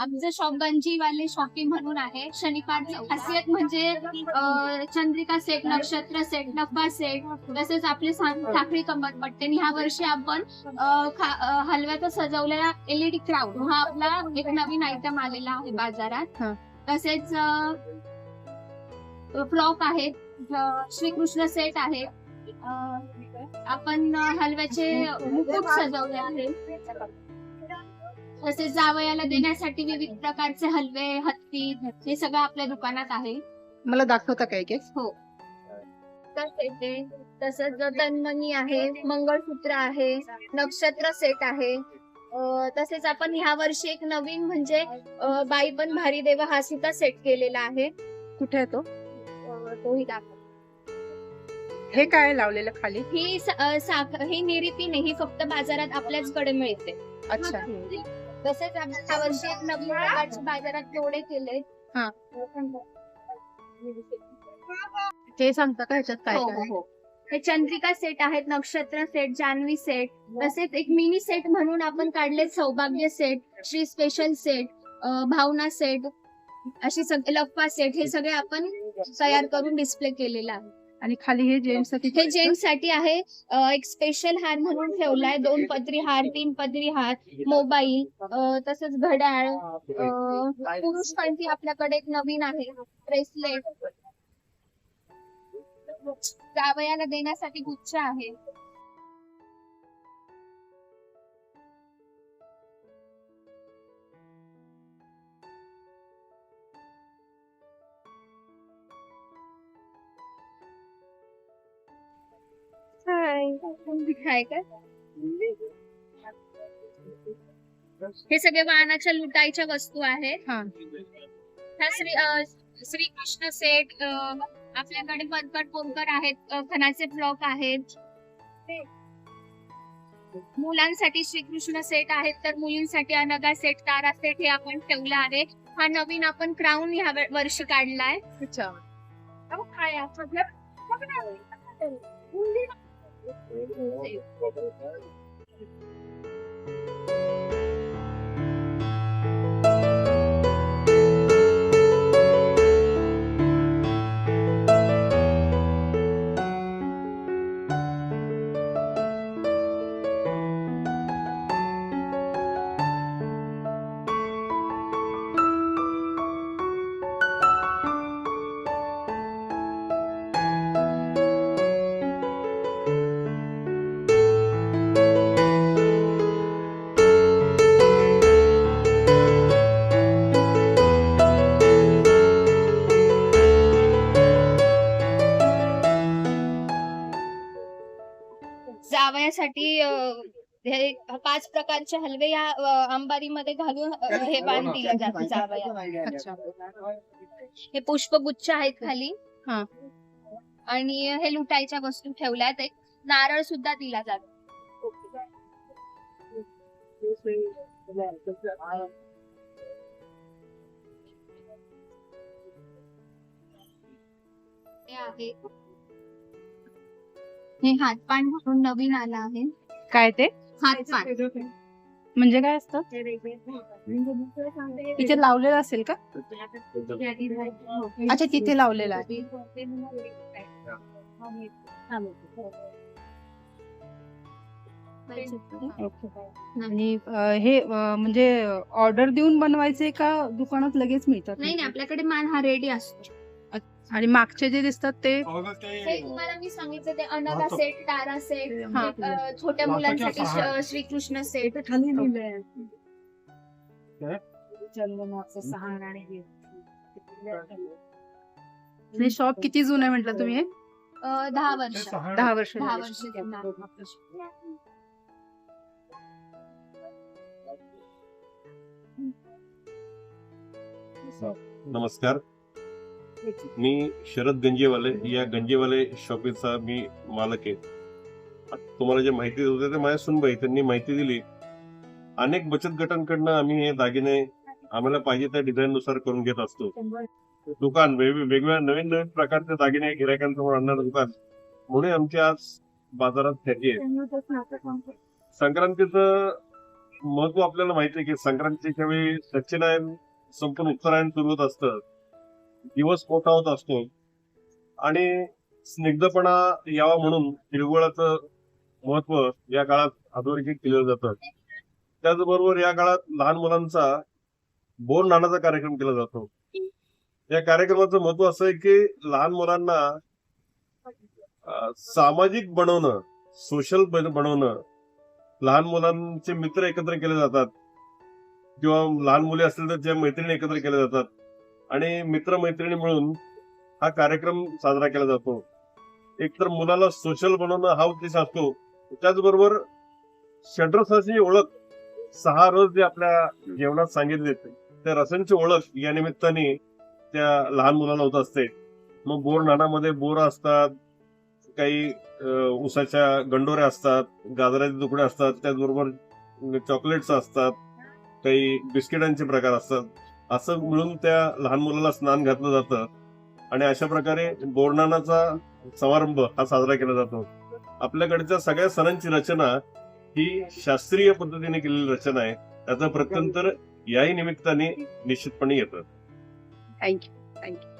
आमचं shop गंजीवाले shopping म्हणून आहे. शनिवारची खासियत म्हणजे चंद्रिका सेट नक्षत्र सेट डब्बा सेट तसेच आपले साखळी कंबर पट्टे. ह्या वर्षी आपण हलव्याचा सजवलेला एलईडी क्राऊड हा आपला एक नवीन आयटम आलेला आहे बाजारात. तसेच फ्लॉक आहेत श्रीकृष्ण सेट आहे आपण हलव्याचे मुकुट सजवले आहेत. तसेच जावयाला देण्यासाठी विविध प्रकारचे हलवे हत्ती हे सगळं आपल्या दुकानात आहे. मला दाखवता काय की तर सेट आहे तसंच तन्मणी आहे मंगळसूत्र आहे नक्षत्र सेट आहे. अं, तसेच आपण ह्या वर्षी एक नवीन म्हणजे अं, बाई पण भारी देवा हा सुद्धा सेट केलेला आहे. कुठे आहे तो? अं, तोही दाखव. हे काय लावलेलं खाली? ही स- अं, साख ही निरिपी नाही ही फक्त बाजारात आपल्याचकडे मिळते. अच्छा. तसेच आपण ह्या वर्षी एक नवीन प्रकारचे बाजारात तोडे केले. हा. ते सांगता का ह्याच्यात काय हो, काय? हो. हे. चंद्रिका सेट आहेत नक्षत्र सेट जान्हवी सेट तसेच एक मिनी सेट म्हणून आपण काढले Saubhagya set Shri special set अं, भावना सेट अशी सगळे लप्पा सेट हे सगळे आपण तयार करून डिस्प्ले केलेला आहे. आणि खाली हे जेंट्ससाठी हे जेंट्ससाठी आहे एक स्पेशल हार म्हणून ठेवलाय. दोन पदरी हार तीन पदरी हार मोबाईल तसंच घड्याळ अं, पुरुषांची आपल्याकडे एक नवीन आहे ब्रेसलेट जावयाला देण्यासाठी गुच्छ आहे. हाय का? हे सगळे वाहनाच्या लुटाईच्या वस्तू आहेत. हा. ह्या श्री अं, श्रीकृष्ण सेट अं, आपल्याकडे बनकर पोंकर आहेत अं, खणाचे ब्लॉक आहेत. मुलांसाठी श्रीकृष्ण सेट आहेत तर मुलींसाठी अनगा सेट तारा सेट हे आपण ठेवलं आहे. हा नवीन आपण क्राऊन ह्या वे- वर्षी काढलाय. अच्छा. अहो, काय आहे? Não sei. अं, हे पाच प्रकारचे हलवे या अंबारीमध्ये घालून हे बांध दिलं जातं जावया. हे पुष्पगुच्छ आहेत खाली. हा. आणि हे लुटायच्या वस्तू ठेवल्यात एक. नारळ सुद्धा दिला जातो. हे आहे. हे हातपाण म्हणून नवीन आला आहे. काय ते? हातपाण म्हणजे काय असतं? इथे लावलेलं असेल का? अच्छा तिथे लावलेलं आहे. आणि हे म्हणजे ऑर्डर देऊन बनवायचे का दुकानात लगेच मिळतात? नाही नाही आपल्याकडे मान हा रेडी असतो. आणि मागचे जे दिसतात ते हे तुम्हाला मी सांगितलं ते अनगा सेट तारा सेट हा. अं, छोट्या मुलांसाठी श- श्रीकृष्ण सेट आणि शॉप किती जुनं आहे म्हटलं तुम्ही हे? अं, दहा वर्ष दहा वर्ष दहा झाली. वर्ष जुना. नमस्कार मी शरद गंजेवाले या गंजेवाले शॉपीचा मी मालक आहे. तुम्हाला जे माहिती होते ते माझ्या सुनबाई त्यांनी माहिती दिली. अनेक बचत गटांकडनं आम्ही हे दागिने आम्हाला पाहिजे त्या डिझाईन नुसार करून घेत असतो. दुकान वेगवेगळ्या नवीन नवीन प्रकारचे दागिने गिरायकांसमोर आणणारं दुकान म्हणून आमची आज बाजारात फेरी आहे संक्रांतीचं महत्त्व आपल्याला माहिती आहे की संक्रांतीच्या वेळी सत्यनारायण संपूर्ण उत्तरायण सुरू होत असतं. दिवस मोठा होत असतो. आणि स्निग्धपणा यावा म्हणून तिळगुळाचं महत्त्व या काळात अधोरेखित केलं जातं. त्याचबरोबर या काळात लहान मुलांचा बोर नाण्याचा कार्यक्रम केला जातो. या कार्यक्रमाचं महत्त्व असं आहे की लहान मुलांना सामाजिक बनवणं सोशल बनवणं लहान मुलांचे मित्र एकत्र केले जातात. किंवा लहान मुले असतील तर त्या मैत्रिणी एकत्र केल्या जातात. आणि मित्रमैत्रिणी म्हणून मिळून हा कार्यक्रम साजरा केला जातो. एकतर मुलाला सोशल बनवणं हा उद्देश असतो. त्याचबरोबर षड्रसाची ओळख सहा रस जे आपल्या जेवणात सांगितले त्या रसांची ओळख या निमित्ताने त्या लहान मुलाला होत असते. मग बोर नाण्यामध्ये बोर असतात काही उसाच्या ऊसाच्या गंडोऱ्या असतात गाजराचे तुकडे असतात त्याचबरोबर चॉकलेट्स असतात काही बिस्किटांचे प्रकार असतात. असं मिळून त्या लहान मुलाला स्नान घातलं जातं. आणि अशा प्रकारे बोरणानाचा समारंभ हा साजरा केला जातो. आपल्याकडच्या सगळ्या सणांची रचना ही शास्त्रीय पद्धतीने केलेली रचना आहे. त्याचं प्रत्यंतर याही निमित्ताने निश्चितपणे येतं. Thank you thank you.